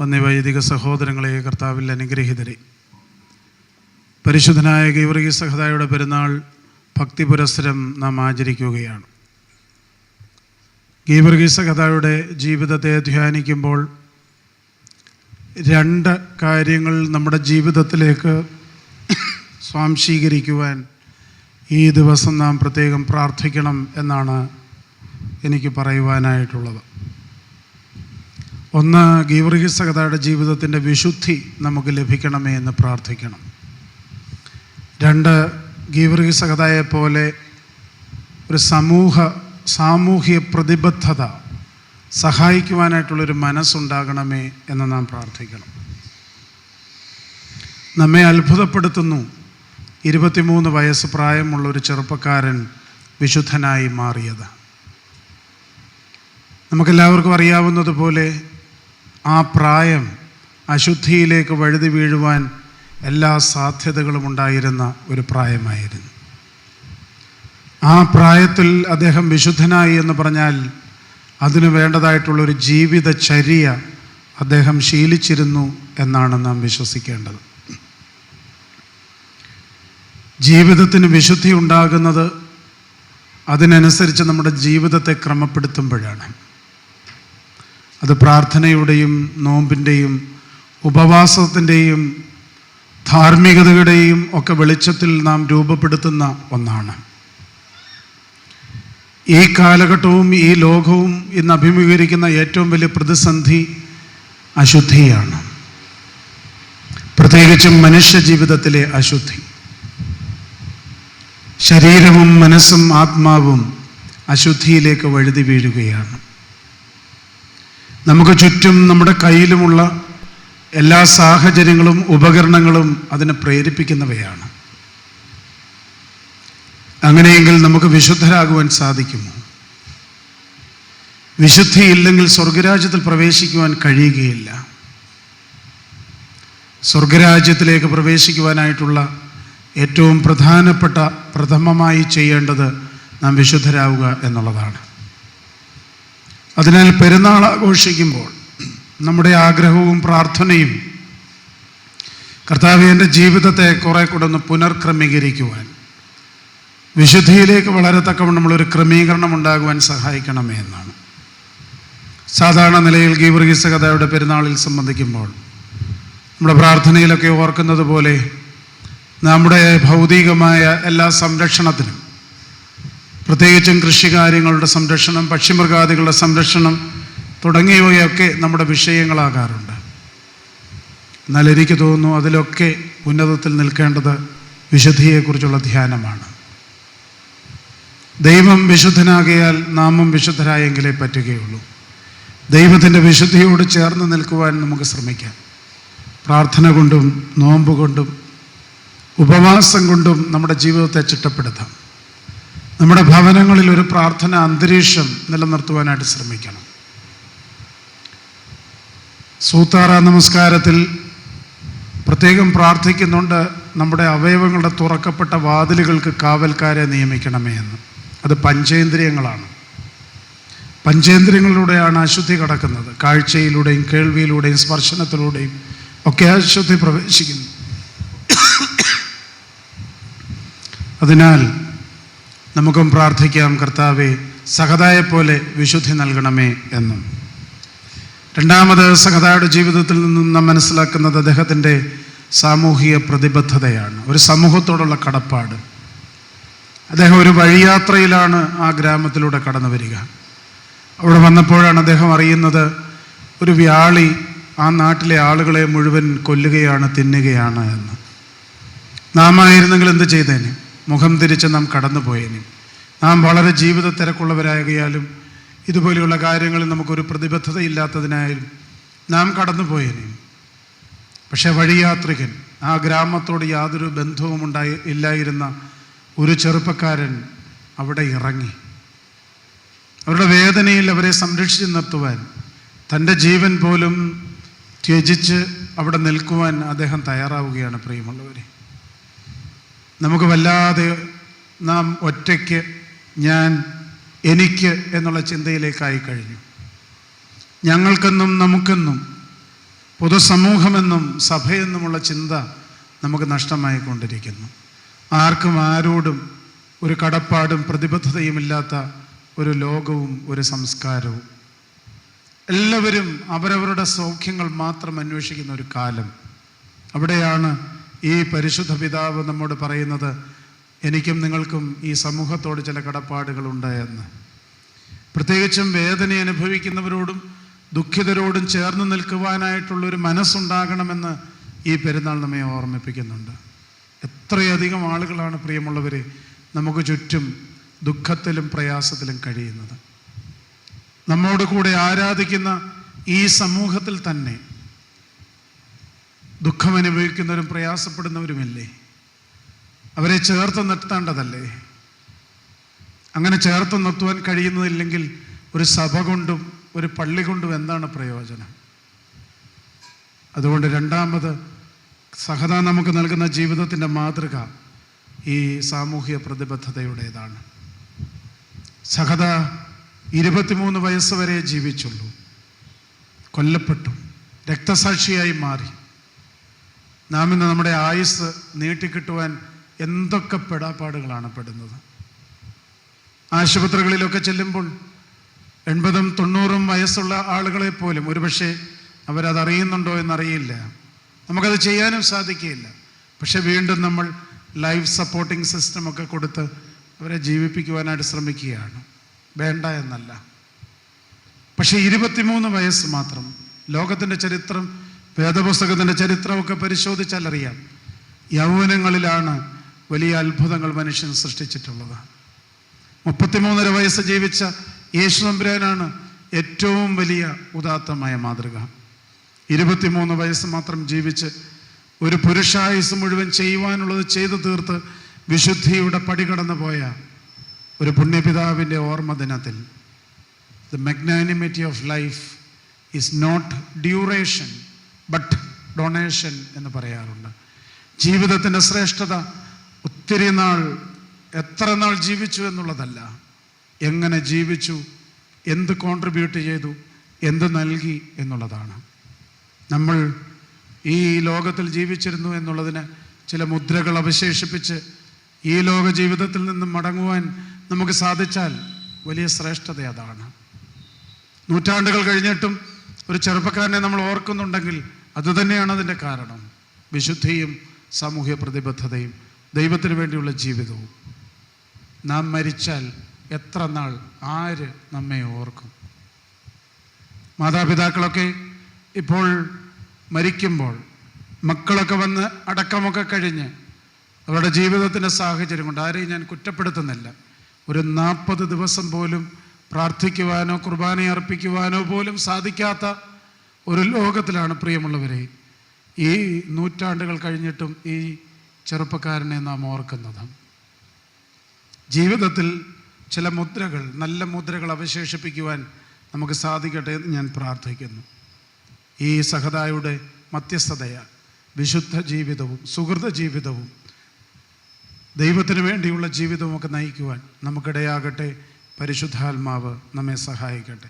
വന്യവൈദിക സഹോദരങ്ങളെ കർത്താവിൽ അനുഗ്രഹിതരെ. പരിശുദ്ധനായ ഗീവർഗി സഹതായുടെ പെരുന്നാൾ ഭക്തി പുരസ്സരം നാം ആചരിക്കുകയാണ്. ഗീവർഗീ സഹതായുടെ ജീവിതത്തെ ധ്യാനിക്കുമ്പോൾ രണ്ട് കാര്യങ്ങൾ നമ്മുടെ ജീവിതത്തിലേക്ക് സ്വാംശീകരിക്കുവാൻ ഈ ദിവസം നാം പ്രത്യേകം പ്രാർത്ഥിക്കണം എന്നാണ് എനിക്ക് പറയുവാനായിട്ടുള്ളത്. ഒന്ന് ഗീവർഗീസകതയുടെ ജീവിതത്തിന്റെ വിശുദ്ധി നമുക്ക് ലഭിക്കണമേ എന്ന് പ്രാർത്ഥിക്കണം. രണ്ട് ഗീവർഗീസകതയെ പോലെ ഒരു സമൂഹ സാമൂഹ്യ പ്രതിബദ്ധത സഹായിക്കുവാനായിട്ടുള്ളൊരു മനസ്സുണ്ടാകണമേ എന്ന് നാം പ്രാർത്ഥിക്കണം. നമ്മെ അത്ഭുതപ്പെടുത്തുന്നു. ഇരുപത്തിമൂന്ന് വയസ്സ് പ്രായമുള്ള ഒരു ചെറുപ്പക്കാരൻ വിശുദ്ധനായി മാറിയത്. നമുക്കെല്ലാവർക്കും അറിയാവുന്നതുപോലെ ആ പ്രായം അശുദ്ധിയിലേക്ക് വഴുതി വീഴുവാൻ എല്ലാ സാധ്യതകളും ഉണ്ടായിരുന്ന ഒരു പ്രായമായിരുന്നു. ആ പ്രായത്തിൽ അദ്ദേഹം വിശുദ്ധനായി എന്ന് പറഞ്ഞാൽ അതിനു വേണ്ടതായിട്ടുള്ളൊരു ജീവിതചര്യ അദ്ദേഹം ശീലിച്ചിരുന്നു എന്നാണ് നാം വിശ്വസിക്കേണ്ടത്. ജീവിതത്തിന് വിശുദ്ധി ഉണ്ടാകുന്നത് അതിനനുസരിച്ച് നമ്മുടെ ജീവിതത്തെ ക്രമപ്പെടുത്തുമ്പോഴാണ്. അത് പ്രാർത്ഥനയുടെയും നോമ്പിന്റെയും ഉപവാസത്തിന്റെയും ധാർമ്മികതയുടെയും ഒക്കെ വെളിച്ചത്തിൽ നാം രൂപപ്പെടുത്തുന്ന ഒന്നാണ്. ഈ കാലഘട്ടവും ഈ ലോകവും ഇന്ന് അഭിമുഖീകരിക്കുന്ന ഏറ്റവും വലിയ പ്രതിസന്ധി അശുദ്ധിയാണ്. പ്രത്യേകിച്ചും മനുഷ്യ ജീവിതത്തിലെ അശുദ്ധി. ശരീരവും മനസ്സും ആത്മാവും അശുദ്ധിയിലേക്ക് വഴുതി വീഴുകയാണ്. നമുക്ക് ചുറ്റും നമ്മുടെ കയ്യിലുമുള്ള എല്ലാ സാഹചര്യങ്ങളും ഉപകരണങ്ങളും അതിനെ പ്രേരിപ്പിക്കുന്നവയാണ്. അങ്ങനെയെങ്കിൽ നമുക്ക് വിശുദ്ധരാകുവാൻ സാധിക്കുമോ? വിശുദ്ധിയില്ലെങ്കിൽ സ്വർഗരാജ്യത്തിൽ പ്രവേശിക്കുവാൻ കഴിയുകയില്ല. സ്വർഗരാജ്യത്തിലേക്ക് പ്രവേശിക്കുവാനായിട്ടുള്ള ഏറ്റവും പ്രധാനപ്പെട്ട പ്രഥമമായി ചെയ്യേണ്ടത് നാം വിശുദ്ധരാവുക എന്നുള്ളതാണ്. അതിനാൽ പെരുന്നാൾ ആഘോഷിക്കുമ്പോൾ നമ്മുടെ ആഗ്രഹവും പ്രാർത്ഥനയും കർത്താവ് എന്റെ ജീവിതത്തെ കുറെ കൂടെ ഒന്ന് പുനർക്രമീകരിക്കുവാൻ വിശുദ്ധിയിലേക്ക് വളരെ തക്കവണ്ണം നമ്മളൊരു ക്രമീകരണം ഉണ്ടാകുവാൻ സഹായിക്കണമേ എന്നാണ്. സാധാരണ നിലയിൽ ഗീവർഗീസ കഥയുടെ പെരുന്നാളിൽ സംബന്ധിക്കുമ്പോൾ നമ്മുടെ പ്രാർത്ഥനയിലൊക്കെ ഓർക്കുന്നത് പോലെ നമ്മുടെ ഭൗതികമായ എല്ലാ സംരക്ഷണത്തിനും പ്രത്യേകിച്ചും കൃഷികാര്യങ്ങളുടെ സംരക്ഷണം പക്ഷിമൃഗാദികളുടെ സംരക്ഷണം തുടങ്ങിയവയൊക്കെ നമ്മുടെ വിഷയങ്ങളാകാറുണ്ട്. എന്നാൽ എനിക്ക് തോന്നുന്നു അതിലൊക്കെ ഉന്നതത്തിൽ നിൽക്കേണ്ടത് വിശുദ്ധിയെക്കുറിച്ചുള്ള ധ്യാനമാണ്. ദൈവം വിശുദ്ധനാകിയാൽ നാമും വിശുദ്ധരായെങ്കിലേ പറ്റുകയുള്ളൂ. ദൈവത്തിന്റെ വിശുദ്ധിയോട് ചേർന്ന് നിൽക്കുവാൻ നമുക്ക് ശ്രമിക്കാം. പ്രാർത്ഥന കൊണ്ടും നോമ്പ് കൊണ്ടും ഉപവാസം കൊണ്ടും നമ്മുടെ ജീവിതത്തെ ചിട്ടപ്പെടുത്താം. നമ്മുടെ ഭവനങ്ങളിൽ ഒരു പ്രാർത്ഥന അന്തരീക്ഷം നിലനിർത്തുവാനായിട്ട് ശ്രമിക്കണം. സൂത്താറ നമസ്കാരത്തിൽ പ്രത്യേകം പ്രാർത്ഥിക്കുന്നുണ്ട് നമ്മുടെ അവയവങ്ങളുടെ തുറക്കപ്പെട്ട വാതിലുകൾക്ക് കാവൽക്കാരെ നിയമിക്കണമേ എന്ന്. അത് പഞ്ചേന്ദ്രിയങ്ങളാണ്. പഞ്ചേന്ദ്രിയങ്ങളിലൂടെയാണ് അശുദ്ധി കടക്കുന്നത്. കാഴ്ചയിലൂടെയും കേൾവിയിലൂടെയും സ്പർശനത്തിലൂടെയും ഒക്കെ അശുദ്ധി പ്രവേശിക്കുന്നു. അതിനാൽ നമുക്കും പ്രാർത്ഥിക്കാം കർത്താവെ സഹതായെപ്പോലെ വിശുദ്ധി നൽകണമേ എന്നും. രണ്ടാമത് സഹതായുടെ ജീവിതത്തിൽ നിന്നും നാം മനസ്സിലാക്കുന്നത് അദ്ദേഹത്തിന്റെ സാമൂഹിക പ്രതിബദ്ധതയാണ് ഒരു സമൂഹത്തോടുള്ള കടപ്പാട്. അദ്ദേഹം ഒരു വഴിയാത്രയിലാണ് ആ ഗ്രാമത്തിലൂടെ കടന്നു വരിക. അവിടെ വന്നപ്പോഴാണ് അദ്ദേഹം അറിയുന്നത് ഒരു വ്യാളി ആ നാട്ടിലെ ആളുകളെ മുഴുവൻ കൊല്ലുകയാണ് തിന്നുകയാണ് എന്ന്. നാം ആയിരുന്നെങ്കിൽ എന്ത് ചെയ്തേനെ? മുഖം തിരിച്ച് നാം കടന്നുപോയേനെ. നാം വളരെ ജീവിത തിരക്കുള്ളവരാകിയാലും ഇതുപോലെയുള്ള കാര്യങ്ങളിൽ നമുക്കൊരു പ്രതിബദ്ധതയില്ലാത്തതിനായാലും നാം കടന്നുപോയേനെ. പക്ഷേ വഴിയാത്രികൻ ആ ഗ്രാമത്തോട് യാതൊരു ബന്ധവും ഉണ്ടായി ഇല്ലായിരുന്ന ഒരു ചെറുപ്പക്കാരൻ അവിടെ ഇറങ്ങി. അവരുടെ വേദനയിൽ അവരെ സംരക്ഷിച്ച് നിർത്തുവാൻ തന്റെ ജീവൻ പോലും ത്യജിച്ച് അവിടെ നിൽക്കുവാൻ അദ്ദേഹം തയ്യാറാവുകയാണ് പ്രിയമുള്ളവരെ. നമുക്ക് വല്ലാതെ നാം ഒറ്റയ്ക്ക് ഞാൻ എനിക്ക് എന്നുള്ള ചിന്തയിലേക്കായി കഴിഞ്ഞു. ഞങ്ങൾക്കെന്നും നമുക്കെന്നും പൊതുസമൂഹമെന്നും സഭയെന്നുമുള്ള ചിന്ത നമുക്ക് നഷ്ടമായിക്കൊണ്ടിരിക്കുന്നു. ആർക്കും ആരോടും ഒരു കടപ്പാടും പ്രതിബദ്ധതയുമില്ലാത്ത ഒരു ലോകവും ഒരു സംസ്കാരവും. എല്ലാവരും അവരവരുടെ സൗഖ്യങ്ങൾ മാത്രം അന്വേഷിക്കുന്ന ഒരു കാലം. അവിടെയാണ് ഈ പരിശുദ്ധ പിതാവ് നമ്മോട് പറയുന്നത് എനിക്കും നിങ്ങൾക്കും ഈ സമൂഹത്തോട് ചില കടപ്പാടുകളുണ്ട് എന്ന്. പ്രത്യേകിച്ചും വേദന അനുഭവിക്കുന്നവരോടും ദുഃഖിതരോടും ചേർന്ന് നിൽക്കുവാനായിട്ടുള്ളൊരു മനസ്സുണ്ടാകണമെന്ന് ഈ പെരുന്നാൾ നമ്മെ ഓർമ്മിപ്പിക്കുന്നുണ്ട്. എത്രയധികം ആളുകളാണ് പ്രിയമുള്ളവരെ നമുക്ക് ചുറ്റും ദുഃഖത്തിലും പ്രയാസത്തിലും കഴിയുന്നത്. നമ്മോട് കൂടെ ആരാധിക്കുന്ന ഈ സമൂഹത്തിൽ തന്നെ ദുഃഖം അനുഭവിക്കുന്നവരും പ്രയാസപ്പെടുന്നവരുമല്ലേ? അവരെ ചേർത്ത് നിർത്തേണ്ടതല്ലേ? അങ്ങനെ ചേർത്ത് നിർത്തുവാൻ കഴിയുന്നതില്ലെങ്കിൽ ഒരു സഭ കൊണ്ടും ഒരു പള്ളി കൊണ്ടും എന്താണ് പ്രയോജനം? അതുകൊണ്ട് രണ്ടാമത് സഹത നമുക്ക് നൽകുന്ന ജീവിതത്തിന്റെ മാതൃക ഈ സാമൂഹ്യ പ്രതിബദ്ധതയുടേതാണ്. സഹത ഇരുപത്തിമൂന്ന് വയസ്സ് വരെ ജീവിച്ചുള്ളൂ. കൊല്ലപ്പെട്ടു. രക്തസാക്ഷിയായി മാറി. നാം ഇന്ന് നമ്മുടെ ആയുസ് നീട്ടിക്കിട്ടുവാൻ എന്തൊക്കെ പെടാപ്പാടുകളാണ് പെടുന്നത്? ആശുപത്രികളിലൊക്കെ ചെല്ലുമ്പോൾ എൺപതും തൊണ്ണൂറും വയസ്സുള്ള ആളുകളെ പോലും ഒരുപക്ഷെ അവരതറിയുന്നുണ്ടോ എന്നറിയില്ല. നമുക്കത് ചെയ്യാനും സാധിക്കുകയില്ല. പക്ഷെ വീണ്ടും നമ്മൾ ലൈഫ് സപ്പോർട്ടിംഗ് സിസ്റ്റം ഒക്കെ കൊടുത്ത് അവരെ ജീവിപ്പിക്കുവാനായിട്ട് ശ്രമിക്കുകയാണ്. വേണ്ട എന്നല്ല. പക്ഷെ ഇരുപത്തിമൂന്ന് വയസ്സ് മാത്രം ലോകത്തിന്റെ ചരിത്രം വേദപുസ്തകത്തിന്റെ ചരിത്രമൊക്കെ പരിശോധിച്ചാൽ അറിയാം യൗവനങ്ങളിലാണ് വലിയ അത്ഭുതങ്ങൾ മനുഷ്യൻ സൃഷ്ടിച്ചിട്ടുള്ളത്. മുപ്പത്തിമൂന്നര വയസ്സ് ജീവിച്ച യേശു തമ്പുരാനാണ് ഏറ്റവും വലിയ ഉദാത്തമായ മാതൃക. ഇരുപത്തിമൂന്ന് വയസ്സ് മാത്രം ജീവിച്ച് ഒരു പുരുഷായുസ് മുഴുവൻ ചെയ്യുവാനുള്ളത് ചെയ്തു തീർത്ത് വിശുദ്ധിയുടെ പടി കടന്നു പോയ ഒരു പുണ്യപിതാവിന്റെ ഓർമ്മ ദിനത്തിൽ. The magnanimity of life is not duration but donation എന്ന് പറയാറുണ്ട്. ജീവിതത്തിന്റെ ശ്രേഷ്ഠത ഒത്തിരി നാൾ എത്ര നാൾ ജീവിച്ചു എന്നുള്ളതല്ല. എങ്ങനെ ജീവിച്ചു എന്ത് കോൺട്രിബ്യൂട്ട് ചെയ്തു എന്ത് നൽകി എന്നുള്ളതാണ്. നമ്മൾ ഈ ലോകത്തിൽ ജീവിച്ചിരുന്നു എന്നുള്ളതിന് ചില മുദ്രകൾ അവശേഷിപ്പിച്ച് ഈ ലോക ജീവിതത്തിൽ നിന്ന് മടങ്ങുവാൻ നമുക്ക് സാധിച്ചാൽ വലിയ ശ്രേഷ്ഠത അതാണ്. നൂറ്റാണ്ടുകൾ കഴിഞ്ഞിട്ടും ഒരു ചെറുപ്പക്കാരനെ നമ്മൾ ഓർക്കുന്നുണ്ടെങ്കിൽ അതുതന്നെയാണ് അതിന്റെ കാരണം. വിശുദ്ധിയും സാമൂഹ്യ പ്രതിബദ്ധതയും ദൈവത്തിന് വേണ്ടിയുള്ള ജീവിതവും. നാം മരിച്ചാൽ എത്ര നാൾ ആര് നമ്മെ ഓർക്കും? മാതാപിതാക്കളൊക്കെ ഇപ്പോൾ മരിക്കുമ്പോൾ മക്കളൊക്കെ വന്ന് അടക്കമൊക്കെ കഴിഞ്ഞ് അവരുടെ ജീവിതത്തിന്റെ സാഹചര്യം കൊണ്ട് ആരെയും ഞാൻ കുറ്റപ്പെടുത്തുന്നില്ല. ഒരു നാൽപ്പത് ദിവസം പോലും പ്രാർത്ഥിക്കുവാനോ കുർബാന അർപ്പിക്കുവാനോ പോലും സാധിക്കാത്ത ഒരു ലോകത്തിലാണ് പ്രിയമുള്ളവരെ ഈ നൂറ്റാണ്ടുകൾ കഴിഞ്ഞിട്ടും ഈ ചെറുപ്പക്കാരനെ നാം ഓർക്കുന്നത്. ജീവിതത്തിൽ ചില മുദ്രകൾ നല്ല മുദ്രകൾ അവശേഷിപ്പിക്കുവാൻ നമുക്ക് സാധിക്കട്ടെ എന്ന് ഞാൻ പ്രാർത്ഥിക്കുന്നു. ഈ സഹതായുടെ മധ്യസ്ഥതയാൽ വിശുദ്ധ ജീവിതവും സുഹൃത ജീവിതവും ദൈവത്തിന് വേണ്ടിയുള്ള ജീവിതമൊക്കെ നയിക്കുവാൻ നമുക്കിടയാകട്ടെ. പരിശുദ്ധാത്മാവ് നമ്മെ സഹായിക്കട്ടെ.